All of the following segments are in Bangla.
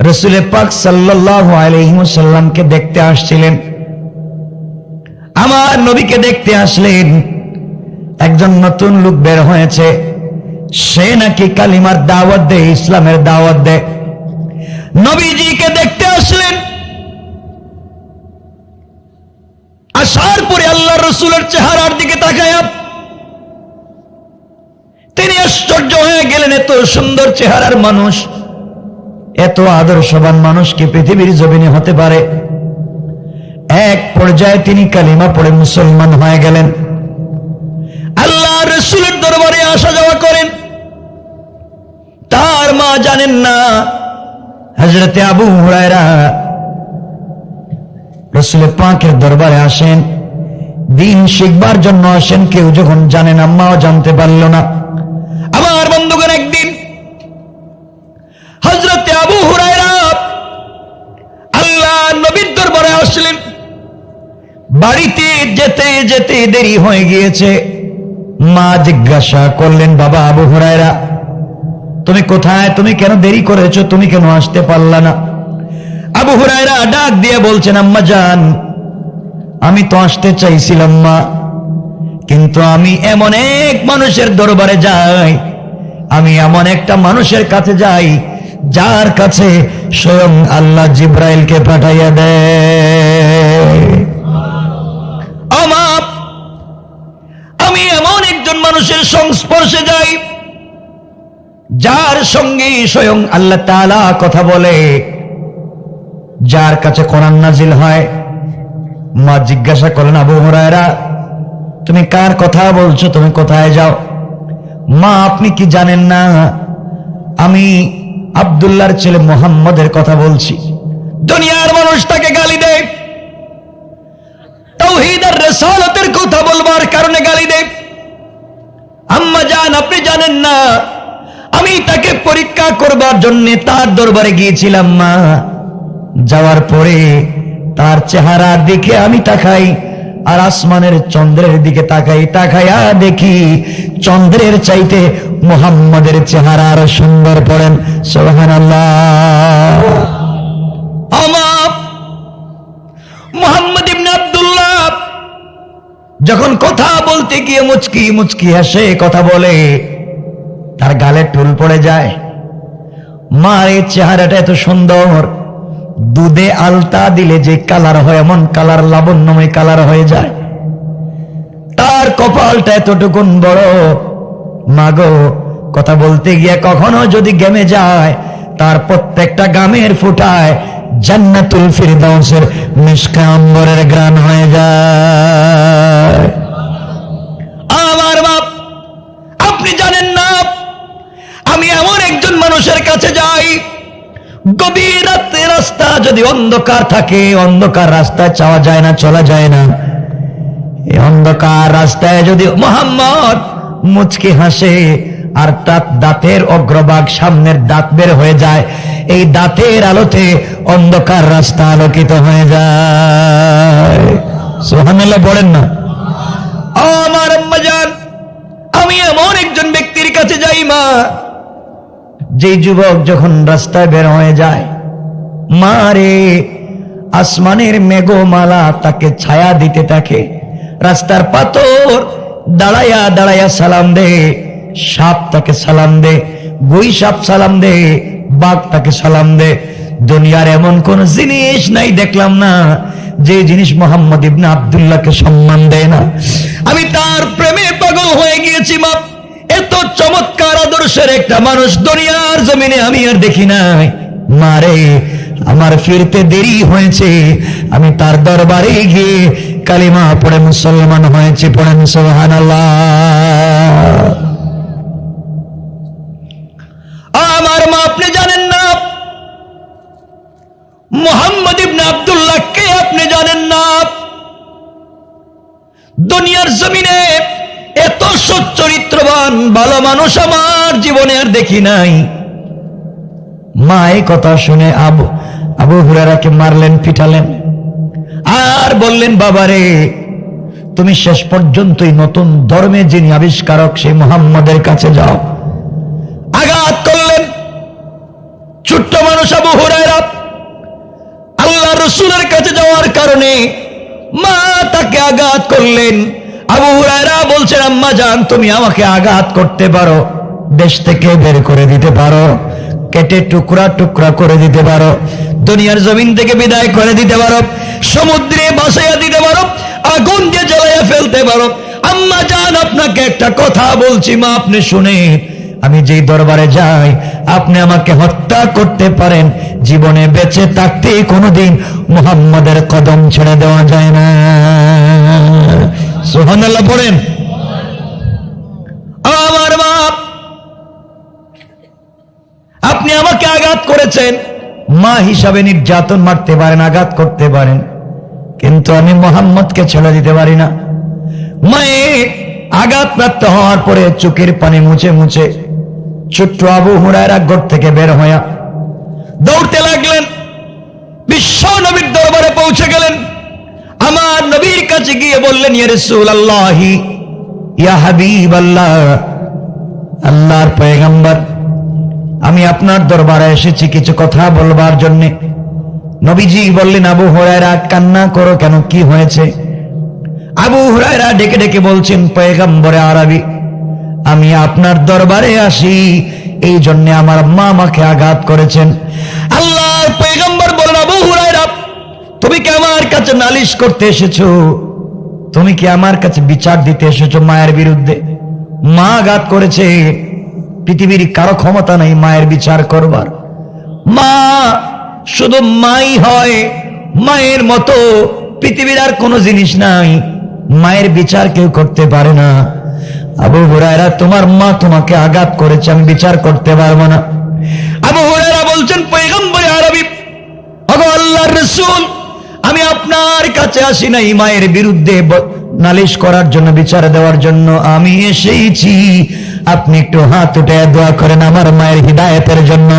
রসুলের পাক সাল্লাহ আলহিমসাল্লামকে দেখতে আসছিলেন। আমার নবীকে দেখতে আসলেন। একজন নতুন লোক বের হয়েছে। সে নাকি কালিমার দাওয়াত দেয়, ইসলামের দাওয়াত দেয়। নবীজিকে দেখতে আসলেন। আসার পরে আল্লাহ রসুলের চেহারার দিকে তাকায়। তিনি আশ্চর্য হয়ে গেলেন, এত সুন্দর চেহারার মানুষ। এত আদর্শবান মানুষ কি পৃথিবীর জমিনে হতে পারে। এক পর্যায়ে তিনি কালিমা পড়ে মুসলমান হয়ে গেলেন। আল্লাহ রসুলের দরবারে আসা যাওয়া করেন। তার মা জানেন না হজরতে আবু হুরায়রা রসুলের পাকের দরবারে আসেন। দিন শিখবার জন্য আসেন, কেউ যখন জানেন আম্মাও জানতে পারল না। আমার বন্ধুগণ, একদিন হজরতে আবু হুরায়রা আল্লাহ নবীর দরবারে আসলেন বাড়িতে যেতে যেতে দেরি হয়ে গিয়েছে। মা জিজ্ঞাসা করলেন, বাবা আবু হুরায়রা, তুমি কোথায়? তুমি কেন দেরি করেছ? তুমি কেন আসতে পারলা না? আবু হুরায়রা ডাক দিয়ে বলছেন, আম্মা জান, আমি তো আসতে চাইছিলাম, মা। কিন্তু আমি এমন এক মানুষের দরবারে যাই, আমি এমন একটা মানুষের কাছে যাই, যার কাছে স্বয়ং আল্লাহ জিব্রাইলকে পাঠাইয়া দেয়। আমি এমন একজন মানুষের সংস্পর্শে যাই, যার সঙ্গে স্বয়ং আল্লাহ তাআলা কথা বলে। যার কাছে কোরআন নাজিল হয়। মা জিজ্ঞাসা করেন আবু হুরায়রা, তুমি কার কথা বলছো? তুমি কোথায় যাও? মা, আপনি কি জানেন না? আমি আবদুল্লাহর ছেলে মোহাম্মদের কথা বলছি। দুনিয়ার মানুষ তাকে গালি দেয়। রেসালতের কথা বলবার কারণে গালি দেয় আম্মা জান, আপনি জানেন না, আমি তাকে পরীক্ষা করবার জন্য তার দরবারে গিয়েছিলাম, মা। যাওয়ার পরে তার চেহারার দিকে আমি তাকাই, আর আসমানের চন্দ্রের দিকে তাকাই, তাকাইয়া দেখি চন্দ্রের চাইতে মোহাম্মদের চেহারা আরও সুন্দর পড়েন। সোহান আমার মোহাম্মদ ইবনে আব্দুল্লাহ যখন কথা বলতে গিয়ে মুচকি মুচকি হাসে কথা বলে, তার গালে টুল পড়ে যায়। মার এই চেহারাটা এত সুন্দর, দুধে আলতা দিলে যে কালার হয়, এমন কালার, লাবণ্যময় কালার হয়ে যায়। তার কপালটা এতটুকুন বড়। মাগো, কথা বলতে গিয়ে কখনো যদি গেমে যায়, তার প্রত্যেকটা গামের ফুটায় জান্নাতুল ফিরদাউসের মিশকা গ্রান হয়ে যায়। আমার বাপ, আপনি জানেন না, আমি এমন একজন মানুষের কাছে যাই, গভীর রাত্রে রাস্তা যদি অন্ধকার থাকে, অন্ধকার রাস্তায় চাওয়া যায় না, চলা যায় না। এই অন্ধকার রাস্তায় যদি মোহাম্মদ মুচকি হাসে আর তার দাঁতের অগ্রভাগ সামনের দাঁত বের হয়ে যায়। এই দাঁতের আলোতে অন্ধকার রাস্তা আলোকিত হয়ে যায়। সোহানাল্লাহ বলেন না। আমার আম্মা জান, আমি এমন একজন ব্যক্তির কাছে যাই মা যে যুবক যখন রাস্তায় বের হয়ে যায়, মা রে, আসমানের মেঘমালা তাকে ছায়া দিতে থাকে। রাস্তার পাথর দাঁড়াইয়া দাঁড়াইয়া সালাম দে সাপ তাকে সালাম দে গুই সাপ সালাম দে, বাঘ তাকে সালাম দে। দুনিয়ার এমন কোন জিনিস নাই দেখলাম না, যে জিনিস মোহাম্মদ ইবনে আবদুল্লাহকে সম্মান দেয় না। আমি তার প্রেমে পাগল হয়ে গিয়েছি মা এত চমৎকার আদর্শের একটা মানুষ দুনিয়ার জমিনে আমি আর দেখি নাই। মারে আমার ফিরতে দেরি হয়েছে। আমি তার দরবারে গিয়ে কালিমা পড়ে মুসলমান হয়েছে, পড়েন সোহান আমার মা, আপনি জানেন না? মোহাম্মদ ইবনে আব্দুল্লাহ কে আপনি জানেন না? দুনিয়ার জমিনে এত সচ্চরিত্রবান ভালো মানুষ আমার জীবনে আর দেখি নাই। মা, এই কথা শুনে আবু আবু হুরারাকে মারলেন, পিটালেন। আর বললেন, বাবারে, তুমি শেষ পর্যন্তই নতুন ধর্মে যিনি আবিষ্কারক, সেই মোহাম্মদের কাছে যাও। আঘাত করলেন। ছোট্ট মানুষ আবু হুরায়রা রসুলের কাছে যাওয়ার কারণে মা তাকে আঘাত করলেন। আবু হুরায়রা বলছেন, আম্মা জান, তুমি আমাকে আঘাত করতে পারো, দেশ থেকে বের করে দিতে পারো, কেটে টুকরা টুকরা করে দিতে পারো, দুনিয়ার জমিন থেকে বিদায় করে দিতে পারো, সমুদ্রে বাসাইয়া দিতে পারো, আগুন দিয়ে জ্বালাইয়া ফেলতে পারো। আম্মা জান, আপনাকে একটা কথা বলছি, মা, আপনি শুনে আমি যেই দরবারে যাই, আপনি আমাকে হত্যা করতে পারেন। জীবনে বেঁচে থাকতে কোনোদিন মুহাম্মাদের কদম ছেড়ে দেওয়া যায় না। সুহানাল্লাহ পড়েন। আমাকে আঘাত করেছেন। মা হিসাবে নির্যাতন মারতে পারেন, আঘাত করতে পারেন। কিন্তু আমি মোহাম্মদকে ছেড়ে দিতে পারি না। মায়ে আঘাতপ্রাপ্ত হওয়ার পরে চোখের পানি মুছে মুছে ছোট্ট আবু হুরায়রা ঘর থেকে বের হইয়া দৌড়তে লাগলেন। বিশ্ব নবীর দরবারে পৌঁছে গেলেন। আমার নবীর কাছে গিয়ে বললেন, ইয়া রাসূলুল্লাহি, ইয়া হাবিব আল্লাহ আল্লাহর পয়গম্বর, আমি আপনার দরবারে এসেছি কিছু কথা বলবার জন্য। নবীজি বললেন, আবু হুরায়রা, কান্না করো কেন? কি হয়েছে? আবু হুরায়রা ডেকে ডেকে বলছেন, পয়গম্বরে আরবি আমি আপনার দরবারে আসি। এই জন্য আমার মা আমাকে আঘাত করেছেন। আবু হুরায়রা, তুমি কি আমার কাছে নালিশ করতে এসেছ? তুমি কি আমার কাছে বিচার দিতে এসেছ মায়ের বিরুদ্ধে? মা আঘাত করেছে। পৃথিবীর কারও ক্ষমতা নেই মায়ের বিচার করবার। মা শুধু মাই হয়, মায়ের মতো পৃথিবীর আর কোনো জিনিস নাই। মায়ের বিচার কেউ করতে পারে না। আবু হুরায়রা, তোমার মা তোমাকে আঘাত করেছে, আমি বিচার করতে পারব না। আবু হুরায়রা বলছেন, পয়গম্বরে আরবি আগো আল্লাহর রসুল, আমি আপনার কাছে আসি নাই মায়ের বিরুদ্ধে নালিশ করার জন্য, বিচার দেওয়ার জন্য। আমি এসেছি আপনি একটু হাত উঠে দোয়া করেন আমার মায়ের হৃদায়তের জন্য।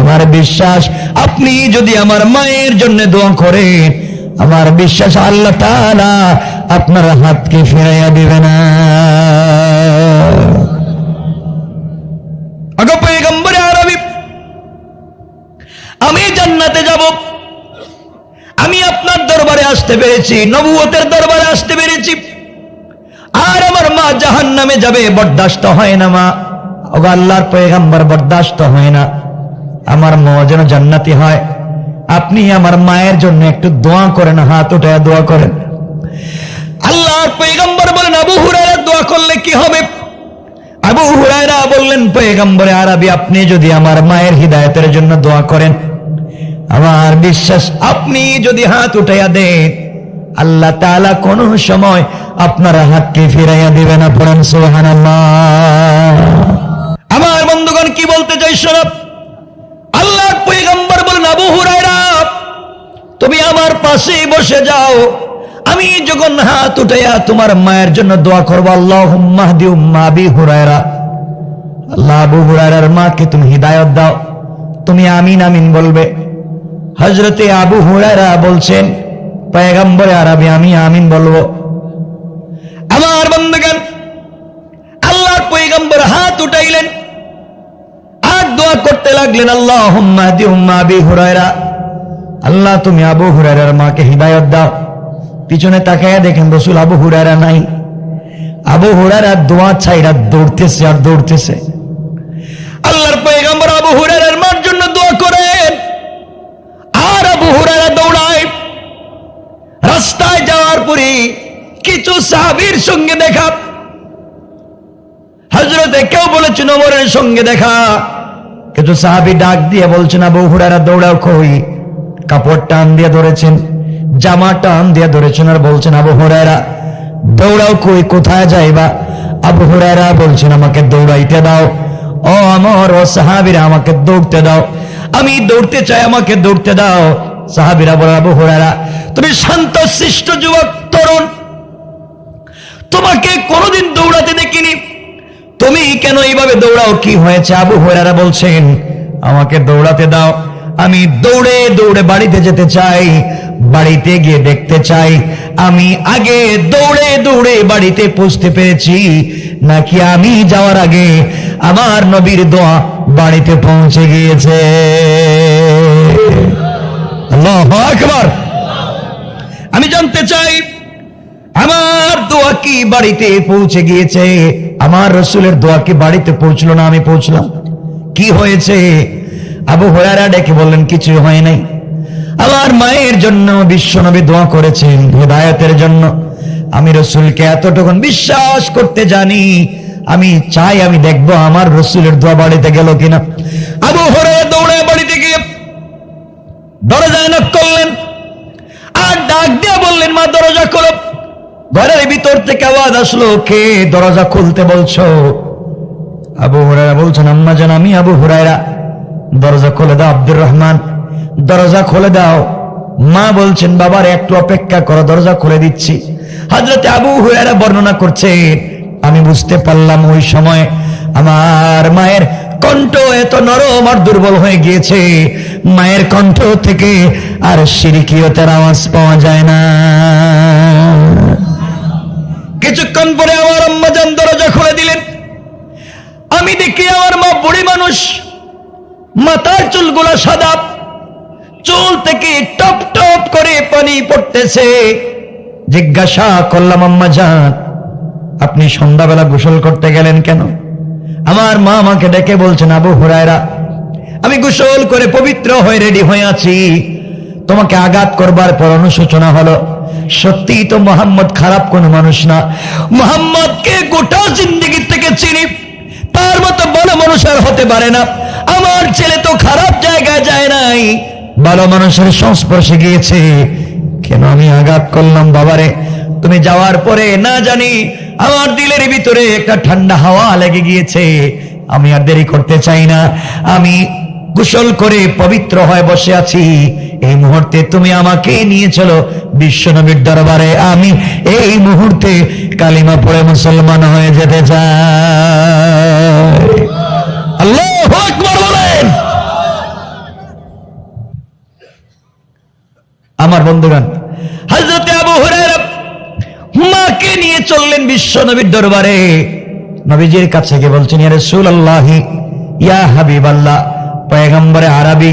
আমার বিশ্বাস, আপনি যদি আমার মায়ের জন্য দোয়া করেন আমার বিশ্বাস আল্লাহ তাআলা আপনার হাতকে ফিরাইয়া দিবে না। আমি জান্নাতে যাব। আমি আপনার দরবারে আসতে পেরেছি দরবারে আসতে পেরেছি। আর আমার মা যাবে, বরদাস্ত হয় না মা। হয় না। আমার মা যেন জান্নাতি হয়। আপনি আমার মায়ের জন্য একটু দোয়া করেন, হাত উঠায় দোয়া করেন। আল্লাহ পয়গম্বর বলেন, আবু হুরায়রা, দোয়া করলে কি হবে? আবু হুরায়রা বললেন, পয়গম্বরে আরবি, আপনি যদি আমার মায়ের হিদায়তের জন্য দোয়া করেন, আমার বিশ্বাস আপনি যদি হাত উঠাইয়া দেন, আল্লাহ তাআলা কোন সময় আপনার হাতকে ফিরাইয়া দিবে না। পড়েন, সুবহানাল্লাহ। আমার বন্ধুগণ, কি বলতে চাই শোনব আল্লাহ পয়গম্বর বলেন, আবু হুরায়রা, তুমি আমার পাশে বসে যাও। আমি যখন হাত উঠাইয়া তোমার মায়ের জন্য দোয়া করব আল্লাহ মাহদি উম্মাবি হুরায়রা। আল্লাহ আবু হুরায়রার মাকে তুমি হিদায়ত দাও। তুমি আমিন আমিন বলবে। হজরতে আবু হুরায়রা বলছেন, পয়গম্বরে আরবি আমি আমিন বলব। আমার বন্ধুগণ, আল্লাহর পয়গম্বর হাত উঠাইলেন। আর দোয়া করতে লাগলেন আল্লাহ হুম্মাদি উম্মাবি হুরায়রা, আল্লাহ তুমি আবু হুরায়রার মাকে হিদায়ত দাও। পিছনে তাকাইয়া দেখেন রসুল আবু হুরায়রা নাই। আবু হুরায়রা দোয়া ছাইরা দৌড়তেছে আর দৌড়তেছে। আল্লাহর পয়গম্বর আবু হুরায়রার মার জন্য দোয়া করেন আর আবু হুরায়রা দৌড়ায়। রাস্তায় যাওয়ার পরে কিছু সাহাবীর সঙ্গে দেখা। হজরতে কেউ বলেছেন, ওমরের সঙ্গে দেখা। কিছু সাহাবি ডাক দিয়ে বলছেন, আবু হুরায়রা, দৌড়াও কই? কাপড় টান দিয়ে ধরেছেন জামা টান দিয়ে ধরেছেন আর বলছেন, আবু হুরায়রা, দৌড়াও কই? কোথায় যাইবা? আবু হুরায়রা বলছেন, আমাকে দৌড়াইতে দাও। ও আমার, ও সাহাবিরা, আমাকে দৌড়তে দাও। আমি দৌড়তে চাই, আমাকে দৌড়তে দাও। সাহাবিরা বলে, আবু হুরায়রা, তুমি শান্ত শিষ্ট যুবক, তরুণ। তোমাকে কোনোদিন দৌড়াতে দেখিনি। তুমি কেন এইভাবে দৌড়াও? কি হয়েছে? আবু হরারা বলছেন, আমাকে দৌড়াতে দাও। আমি দৌড়ে দৌড়ে বাড়িতে যেতে চাই, বাড়িতে গিয়ে দেখতে চাই। আমি আগে দৌড়ে দৌড়ে বাড়িতে পৌঁছতে পেরেছি। নাকি আমি যাওয়ার আগে আমার নবীর দোয়া বাড়িতে পৌঁছে গিয়েছে? আমি জানতে চাই বাড়িতে পৌঁছে গিয়েছে। আমার রসুলের দোয়া কি বাড়িতে পৌঁছলো না আমি পৌঁছলাম? কি হয়েছে? আবু হরারা ডেকে বললেন কিছু হয় নাই। আমার মায়ের জন্য বিশ্বনবী দোয়া করেছেন, হেদায়তের জন্য। আমি রসুলকে এতটুকুন বিশ্বাস করতে জানি, আমি চাই আমি দেখব আমার রসুলের দোয়া বাড়িতে গেল কিনা। আবু হরারা দৌড়ে বাড়িতে গিয়ে দরজায় নক করলেন। আর ডাক দিয়ে বললেন, মা, দরজা খোলো। ঘরের ভিতর থেকে আওয়াজ আসলো, কে দরজা খুলতে বলছো? আবু হুরায়রা বলছেন, আম্মা জান, আমি আবু হুরায়রা। দরজা খুলে দাও, আব্দুর রহমান। দরজা খুলে দাও। মা বলছেন, বাবার একটু অপেক্ষা করো, দরজা খুলে দিচ্ছি। হাজরতে আবু হুরায়রা বর্ণনা করছে, আমি বুঝতে পারলাম ওই সময় আমার মায়ের কণ্ঠ এত নরম আর দুর্বল হয়ে গিয়েছে। মায়ের কণ্ঠ থেকে আর সিরিকিয়তের আওয়াজ পাওয়া যায় না। কিছুক্ষণ পরে আমার আম্মা যান দরজা খুলে দিলেন। আমি দেখি আমার মা বুড়ি মানুষ, মাথার চুলগুলো সাদা, চুল থেকে টপ টপ করে পানি পড়তেছে। জিজ্ঞাসা করলাম, আম্মা যান আপনি সন্ধ্যাবেলা গোসল করতে গেলেন কেন? আমার মা আমাকে ডেকে বলছেন, আবু হুরায়রা, আমি গোসল করে পবিত্র হয়ে রেডি হয়ে আছি। তোমাকে আঘাত করবার পর অনুশোচনা হলো। সত্যি তো মোহাম্মদ খারাপ কোন মানুষ না। মোহাম্মদকে গোটা জিন্দিগি থেকে চিনি। তার মতো বড় মানুষ আর হতে পারে না। আমার ছেলে তো খারাপ জায়গায় যায় নাই। ভালো মানুষের সংস্পর্শে গিয়েছে। কেন আমি আঘাত করলাম বাবারে? তুমি যাওয়ার পরে না জানি আমার দিলের ভিতরে একটা ঠান্ডা হাওয়া লেগে গিয়েছে। আমি আর দেরি করতে চাই না। আমি কুশল করে পবিত্র হয়ে বসে আছি। এই মুহূর্তে তুমি আমাকে নিয়ে চলো বিশ্বনবীর দরবারে আমি এই মুহূর্তে কালিমা পড়ে মুসলমান হয়ে যেতে চাই আল্লাহ বলেন। আমার বন্ধুগণ হজরতে আবু হুরায়রা মাকে নিয়ে চললেন বিশ্ব নবীর দরবারে। নবীজির কাছে গিয়ে বলছেন, ইয়া রাসূলুল্লাহি, ইয়া হাবিবাল্লাহ, পয়গম্বরে আরবি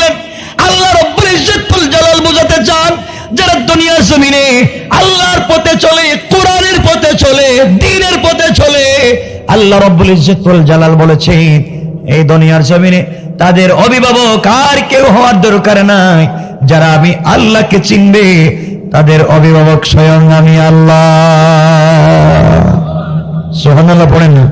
দুনিয়ার জমিনে আল্লাহর পথে চলে, কোরআনের পথে চলে দ্বীনের পথে চলে। আল্লাহ রব্বুল ইজ্জতুল জালাল বলেছে, এই দুনিয়ার জমিনে তাদের অভিভাবক আর কেউ হওয়ার দরকার নাই। যারা আমি আল্লাহকে চিনবে, তাদের অভিভাবক স্বয়ং আমি আল্লাহ। সোহান আল্লাহ পড়েন না।